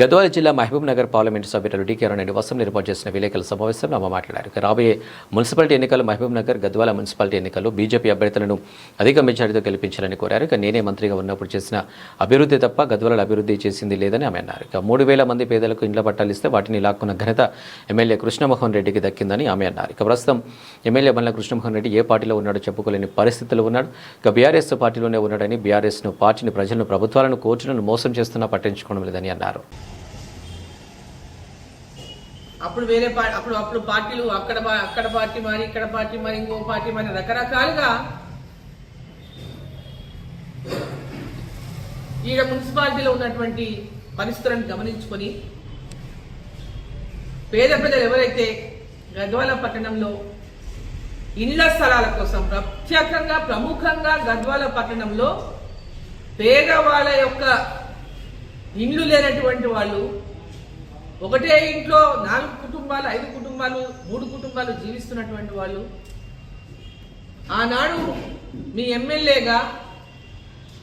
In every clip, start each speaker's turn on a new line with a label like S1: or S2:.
S1: గద్వాల జిల్లా మహబూబ్ నగర్ పార్లమెంటు సభ్యులు డి కిరణ్ నివాసం ఏర్పాటు చేసిన విలేకరుల సమావేశంలో ఆమె మాట్లాడారు. రాబోయే మున్సిపాలిటీ ఎన్నికలు మహబూబ్ నగర్ గద్వాల మున్సిపాలిటీ ఎన్నికల్లో బీజేపీ అభ్యర్థులను అధిక మెజారిటీతో గెలిపించాలని కోరారు. ఇక నేనే మంత్రిగా ఉన్నప్పుడు చేసిన అభివృద్ధి తప్ప గద్వాల అభివృద్ధి చేసింది లేదని ఆమె అన్నారు. ఇక మూడు వేల మంది పేదలకు ఇండ్ల పట్టాలు ఇస్తే వాటిని లాక్కున్న ఘనత ఎమ్మెల్యే కృష్ణమోహన్ రెడ్డికి దక్కిందని ఆమె అన్నారు. ఇక ప్రస్తుతం ఎమ్మెల్యే బండ్ల కృష్ణమోహన్ రెడ్డి ఏ పార్టీలో ఉన్నాడో చెప్పుకోలేని పరిస్థితులు ఉన్నాడు. ఇక బీఆర్ఎస్ పార్టీలోనే ఉన్నాడని బీఆర్ఎస్ను పార్టీని ప్రజలను ప్రభుత్వాలను కోర్టులను మోసం చేస్తున్నా పట్టించుకోవడం లేదని అన్నారు.
S2: అప్పుడు వేరే పార్టీ అప్పుడు అప్పుడు పార్టీలు అక్కడ అక్కడ పార్టీ మరి ఇక్కడ పార్టీ మరి ఇంకో పార్టీ మరి రకరకాలుగా ఈడ మున్సిపాలిటీలో ఉన్నటువంటి పరిస్థితులను గమనించుకొని పేద ప్రజలు ఎవరైతే గద్వాల పట్టణంలో ఇళ్ళ స్థలాల కోసం ప్రత్యేకంగా ప్రముఖంగా గద్వాల పట్టణంలో పేదవాళ్ళ యొక్క ఇండ్లు లేనటువంటి వాళ్ళు ఒకటే ఇంట్లో నాలుగు కుటుంబాలు ఐదు కుటుంబాలు మూడు కుటుంబాలు జీవిస్తున్నటువంటి వాళ్ళు ఆనాడు మీ ఎమ్మెల్యేగా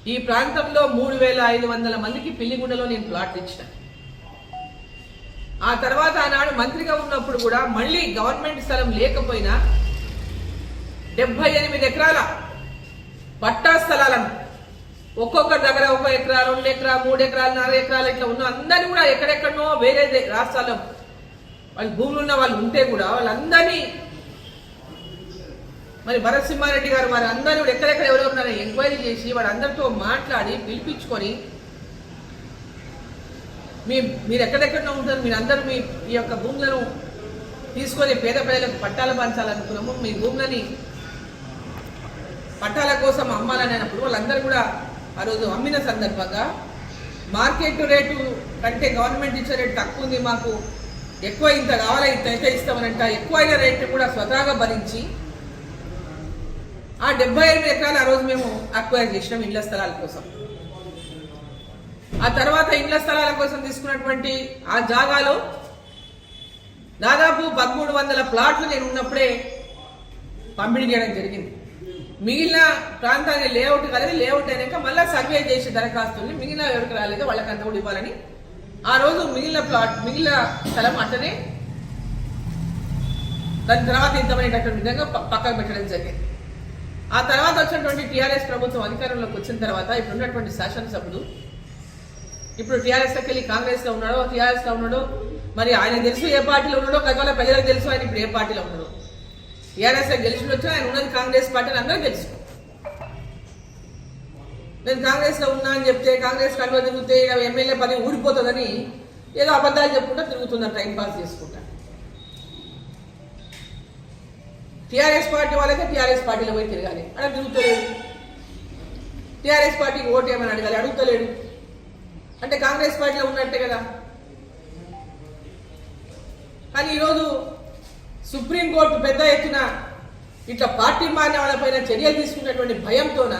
S2: ఈ ప్రాంతంలో మూడు వేల ఐదు వందల మందికి పిల్లిగుండలో నేను ప్లాట్ ఇచ్చిన. ఆ తర్వాత ఆనాడు మంత్రిగా ఉన్నప్పుడు కూడా మళ్ళీ గవర్నమెంట్ స్థలం లేకపోయినా డెబ్బై ఎనిమిది ఎకరాల పట్టా స్థలాలను ఒక్కొక్కరి దగ్గర ఒక ఎకరా రెండు ఎకరా మూడు ఎకరాలు నాలుగు ఎకరాలు ఇట్లా ఉన్న అందరినీ కూడా ఎక్కడెక్కడో వేరే రాష్ట్రాల్లో వాళ్ళు భూములు ఉన్న వాళ్ళు ఉంటే కూడా వాళ్ళందరినీ మరి భరత్ సింహారెడ్డి గారు మరి అందరినీ కూడా ఎక్కడెక్కడ ఎవరెవరు ఉన్నారో ఎంక్వైరీ చేసి వాళ్ళందరితో మాట్లాడి పిలిపించుకొని మీ మీరు ఎక్కడెక్కడో ఉంటారు మీరు అందరూ మీ ఈ యొక్క భూములను తీసుకొని పేద ప్రజలకు పట్టాలు పంచాలనుకున్నాము మీ భూములని పట్టాల కోసం అమ్మాలని అన్నప్పుడు వాళ్ళందరూ కూడా ఆ రోజు అమ్మిన సందర్భంగా మార్కెట్ రేటు కంటే గవర్నమెంట్ ఇచ్చే రేటు తక్కువ ఉంది మాకు. ఎక్కువ ఇంత కావాలా ఇంత అయితే ఇస్తామనంట. ఎక్కువైన రేటు కూడా స్వతహాగా భరించి ఆ డెబ్బై ఎనిమిది ఎకరాలు ఆ రోజు మేము అక్వైర్ చేసినాం ఇళ్ళ స్థలాల కోసం. ఆ తర్వాత ఇళ్ళ స్థలాల కోసం తీసుకున్నటువంటి ఆ జాగాలో దాదాపు పదమూడు వందల ప్లాట్లు నేను ఉన్నప్పుడే పంపిణీ చేయడం జరిగింది. మిగిలిన ప్రాంతాన్ని లేఅవుట్ కలిగి లేఅవుట్ అయినాక మళ్ళీ సర్వే చేసే దరఖాస్తుల్ని మిగిలిన ఎవరికి రాలేదు వాళ్ళకి అంత కూడా ఇవ్వాలని ఆ రోజు మిగిలిన ప్లాట్ మిగిలిన స్థలం అంటనే దాని తర్వాత ఇంతమైనటువంటి విధంగా పక్కకు పెట్టడం జరిగింది. ఆ తర్వాత వచ్చినటువంటి టీఆర్ఎస్ ప్రభుత్వం అధికారంలోకి వచ్చిన తర్వాత ఇప్పుడు ఉన్నటువంటి శాసనసభ్యుడు ఇప్పుడు టీఆర్ఎస్లోకి వెళ్ళి కాంగ్రెస్లో ఉన్నాడో టీఆర్ఎస్లో ఉన్నాడో మరి ఆయన తెలుసు ఏ పార్టీలో ఉన్నాడో గతంలో ప్రజలకు తెలుసు ఆయన ఇప్పుడు ఏ పార్టీలో ఉన్నాడో. టీఆర్ఎస్ గెలిచిన వచ్చి ఆయన ఉన్నది కాంగ్రెస్ పార్టీ అని అందరూ తెలుసు నేను కాంగ్రెస్లో ఉన్నా అని చెప్తే కాంగ్రెస్ కండువ తిరిగితే ఎమ్మెల్యే పని ఊడిపోతుందని ఏదో అబద్ధాలు చెప్పుకుంటా తిరుగుతున్నారు టైం పాస్ చేసుకుంటా. టీఆర్ఎస్ పార్టీ వాళ్ళైతే టీఆర్ఎస్ పార్టీలో పోయి తిరగాలి. అలా తిరుగుతలేడు టీఆర్ఎస్ పార్టీకి ఓటు ఏమని అడగాలి? అడుగుతలేడు అంటే కాంగ్రెస్ పార్టీలో ఉన్నట్టే కదా. కానీ ఈరోజు సుప్రీంకోర్టు పెద్ద ఎత్తున ఇట్లా పార్టీ మారిన వాళ్ళపైన చర్యలు తీసుకునేటువంటి భయంతోన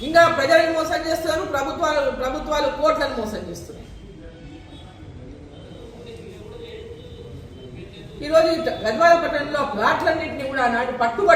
S2: ఇంకా ప్రజలను మోసం చేస్తున్నారు ప్రభుత్వాలు ప్రభుత్వాలు కోట్లను మోసం చేస్తున్నాయి. ఈరోజు గద్వాల పట్టణంలో ప్లాట్లన్నింటినీ కూడా నాటి పట్టుబట్టి